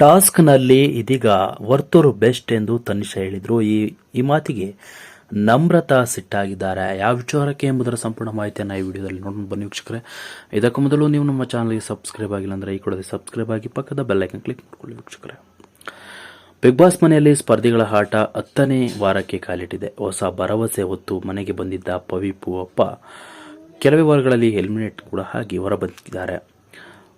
ಟಾಸ್ಕ್ನಲ್ಲಿ ಇದೀಗ ವರ್ತೂರು ಬೆಸ್ಟ್ ಎಂದು ತನಿಷ ಹೇಳಿದ್ರು. ಈ ಈ ಮಾತಿಗೆ ನಮ್ರತಾ ಸಿಟ್ಟಾಗಿದ್ದಾರೆ. ಯಾವ ವಿಚಾರಕ್ಕೆ ಎಂಬುದರ ಸಂಪೂರ್ಣ ಮಾಹಿತಿಯನ್ನು ಈ ವಿಡಿಯೋದಲ್ಲಿ ನೋಡೋಣ. ಬನ್ನಿ ವೀಕ್ಷಕರೇ. ಇದಕ್ಕೂ ಮೊದಲು ನೀವು ನಮ್ಮ ಚಾನಲ್ಗೆ ಸಬ್ಸ್ಕ್ರೈಬ್ ಆಗಿಲ್ಲ ಅಂದರೆ ಈ ಕೂಡಲೇ ಸಬ್ಸ್ಕ್ರೈಬ್ ಆಗಿ ಪಕ್ಕದ ಬೆಲ್ಲೈಕನ್ ಕ್ಲಿಕ್ ಮಾಡ್ಕೊಳ್ಳಿ ವೀಕ್ಷಕರೇ. ಬಿಗ್ ಬಾಸ್ ಮನೆಯಲ್ಲಿ ಸ್ಪರ್ಧಿಗಳ ಆಟ ಹತ್ತನೇ ವಾರಕ್ಕೆ ಕಾಲಿಟ್ಟಿದೆ. ಹೊಸ ಭರವಸೆ ಹೊತ್ತು ಮನೆಗೆ ಬಂದಿದ್ದ ಪವಿಪು ಅಪ್ಪ ಕೆಲವೇ ವಾರಗಳಲ್ಲಿ ಹೆಲ್ಮೆಟ್ ಕೂಡ ಹಾಕಿ ಹೊರಬಂದಿದ್ದಾರೆ.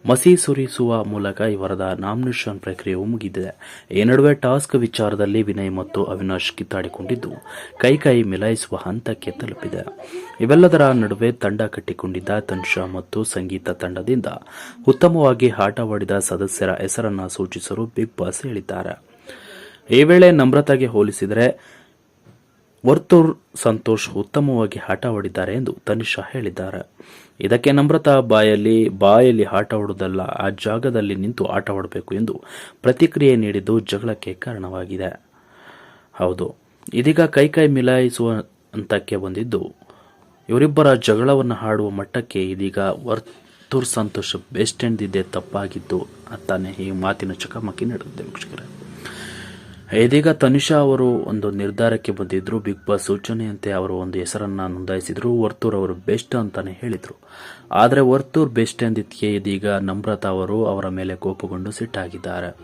ಮಸಿ ಸುರಿಸುವ ಮೂಲಕ ಇವರದ ನಾಮಿನೇಷನ್ ಪ್ರಕ್ರಿಯೆಯು ಮುಗಿದಿದೆ ಈ ನಡುವೆ ಟಾಸ್ಕ್ ವಿಚಾರದಲ್ಲಿ ವಿನಯ್ ಮತ್ತು ಅವಿನಾಶ್ ಕಿತ್ತಾಡಿಕೊಂಡಿದ್ದು, ಕೈ ಕೈ ಮಿಲಾಯಿಸುವ ಹಂತಕ್ಕೆ ತಲುಪಿದೆ. ಇವೆಲ್ಲದರ ನಡುವೆ ತಂಡ ಕಟ್ಟಿಕೊಂಡಿದ್ದ ತನ್ಷಾ ಮತ್ತು ಸಂಗೀತ ತಂಡದಿಂದ ಉತ್ತಮವಾಗಿ ಆಟವಾಡಿದ ಸದಸ್ಯರ ಹೆಸರನ್ನು ಸೂಚಿಸಲು ಬಿಗ್ ಬಾಸ್ ಹೇಳಿದ್ದಾರೆ. ಈ ವೇಳೆ ನಮ್ರತಾಗೆ ಹೋಲಿಸಿದರೆ ವರ್ತೂರ್ ಸಂತೋಷ್ ಉತ್ತಮವಾಗಿ ಆಟವಾಡಿದ್ದಾರೆ ಎಂದು ತನಿಷಾ ಹೇಳಿದ್ದಾರೆ. ಇದಕ್ಕೆ ನಮ್ರತಾ ಬಾಯಲ್ಲಿ ಬಾಯಲ್ಲಿ ಆಟವಾಡುವುದಲ್ಲ ಆ ಜಾಗದಲ್ಲಿ ನಿಂತು ಆಟವಾಡಬೇಕು ಎಂದು ಪ್ರತಿಕ್ರಿಯೆ ನೀಡಿದ್ದು ಜಗಳಕ್ಕೆ ಕಾರಣವಾಗಿದೆ. ಹೌದು, ಇದೀಗ ಕೈ ಕೈ ಮಿಲಾಯಿಸುವ ಹಂತಕ್ಕೆ ಬಂದಿದ್ದು, ಇವರಿಬ್ಬರ ಜಗಳವನ್ನು ಹಾಡುವ ಮಟ್ಟಕ್ಕೆ ಇದೀಗ ವರ್ತೂರ್ ಸಂತೋಷ್ ಬೆಸ್ಟ್ ಎಂದಿದ್ದೇ ತಪ್ಪಾಗಿದ್ದು ಅಂತಾನೆ ಈ ಮಾತಿನ ಚಕಮಕಿ ನಡೆದಿದೆ ವೀಕ್ಷಕರೇ. ಇದೀಗ ತನುಷಾ ಅವರು ಒಂದು ನಿರ್ಧಾರಕ್ಕೆ ಬಂದಿದ್ರು. ಬಿಗ್ ಬಾಸ್ ಸೂಚನೆಯಂತೆ ಅವರು ಒಂದು ಹೆಸರನ್ನ ನೋಂದಾಯಿಸಿದ್ರು. ವರ್ತೂರ್ ಅವರು ಬೆಸ್ಟ್ ಅಂತಾನೆ ಹೇಳಿದ್ರು. ಆದರೆ ವರ್ತೂರ್ ಬೆಸ್ಟ್ ಎಂದಿದ್ದಕ್ಕೆ ಇದೀಗ ನಮ್ರತಾ ಅವರು ಅವರ ಮೇಲೆ ಕೋಪಗೊಂಡು ಸಿಟ್ಟಾಗಿದ್ದಾರೆ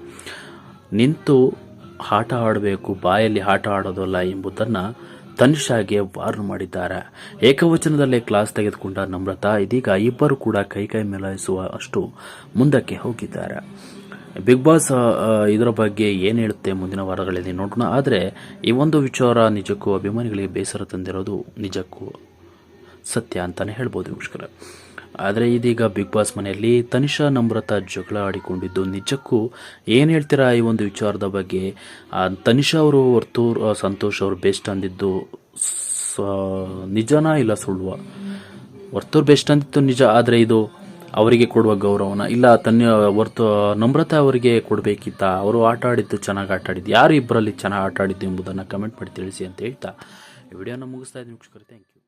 ನಿಂತು ಆಟ ಆಡಬೇಕು ಬಾಯಲ್ಲಿ ಆಟ ಆಡೋದಲ್ಲ ಎಂಬುದನ್ನು ತನುಷಾಗೆ ವಾರ್ನ್ ಮಾಡಿದ್ದಾರೆ. ಏಕವಚನದಲ್ಲೇ ಕ್ಲಾಸ್ ತೆಗೆದುಕೊಂಡ ನಮ್ರತಾ ಇದೀಗ ಇಬ್ಬರು ಕೂಡ ಕೈ ಮಿಲಾಯಿಸುವ ಅಷ್ಟು ಮುಂದಕ್ಕೆ ಹೋಗಿದ್ದಾರೆ. ಬಿಗ್ ಬಾಸ್ ಇದರ ಬಗ್ಗೆ ಏನು ಹೇಳುತ್ತೆ ಮುಂದಿನ ವಾರಗಳಲ್ಲಿ ನೋಡೋಣ. ಆದರೆ ಈ ಒಂದು ವಿಚಾರ ನಿಜಕ್ಕೂ ಅಭಿಮಾನಿಗಳಿಗೆ ಬೇಸರ ತಂದಿರೋದು ನಿಜಕ್ಕೂ ಸತ್ಯ ಅಂತಾನೆ ಹೇಳ್ಬೋದು ವೀಕ್ಷಕರ ಆದರೆ ಇದೀಗ ಬಿಗ್ ಬಾಸ್ ಮನೆಯಲ್ಲಿ ತನಿಷಾ ನಮ್ರತಾ ಜಗಳ ಆಡಿಕೊಂಡಿದ್ದು ನಿಜಕ್ಕೂ ಏನು ಹೇಳ್ತೀರಾ ಈ ಒಂದು ವಿಚಾರದ ಬಗ್ಗೆ? ತನಿಷಾ ಅವರು ಆ, ಸಂತೋಷ್ ಅವರು ಬೆಸ್ಟ್ ಅಂದಿದ್ದು ನಿಜನಾ ಇಲ್ಲ ಸುಳ್ಳುವ ವರ್ತೂರ್ ಬೆಸ್ಟ್ ಅಂದಿತ್ತು ನಿಜ ಆದರೆ ಇದು ಅವರಿಗೆ ಕೊಡುವ ಗೌರವನ, ಇಲ್ಲ ತನ್ನ ಹೊರ್ತು ನಮ್ರತೆ ಅವರಿಗೆ ಕೊಡಬೇಕಿತ್ತ, ಅವರು ಆಟ ಆಡಿದ್ದು ಚೆನ್ನಾಗಿ ಆಟ ಆಡಿದ್ದು, ಯಾರು ಇಬ್ಬರಲ್ಲಿ ಚೆನ್ನಾಗಿ ಆಟ ಆಡಿದ್ದು ಎಂಬುದನ್ನು ಕಮೆಂಟ್ ಮಾಡಿ ತಿಳಿಸಿ ಅಂತ ಹೇಳ್ತಾ ಈ ವಿಡಿಯೋನ ಮುಗಿಸ್ತಾ ಇದ್ದೀನಿ ಥ್ಯಾಂಕ್ ಯು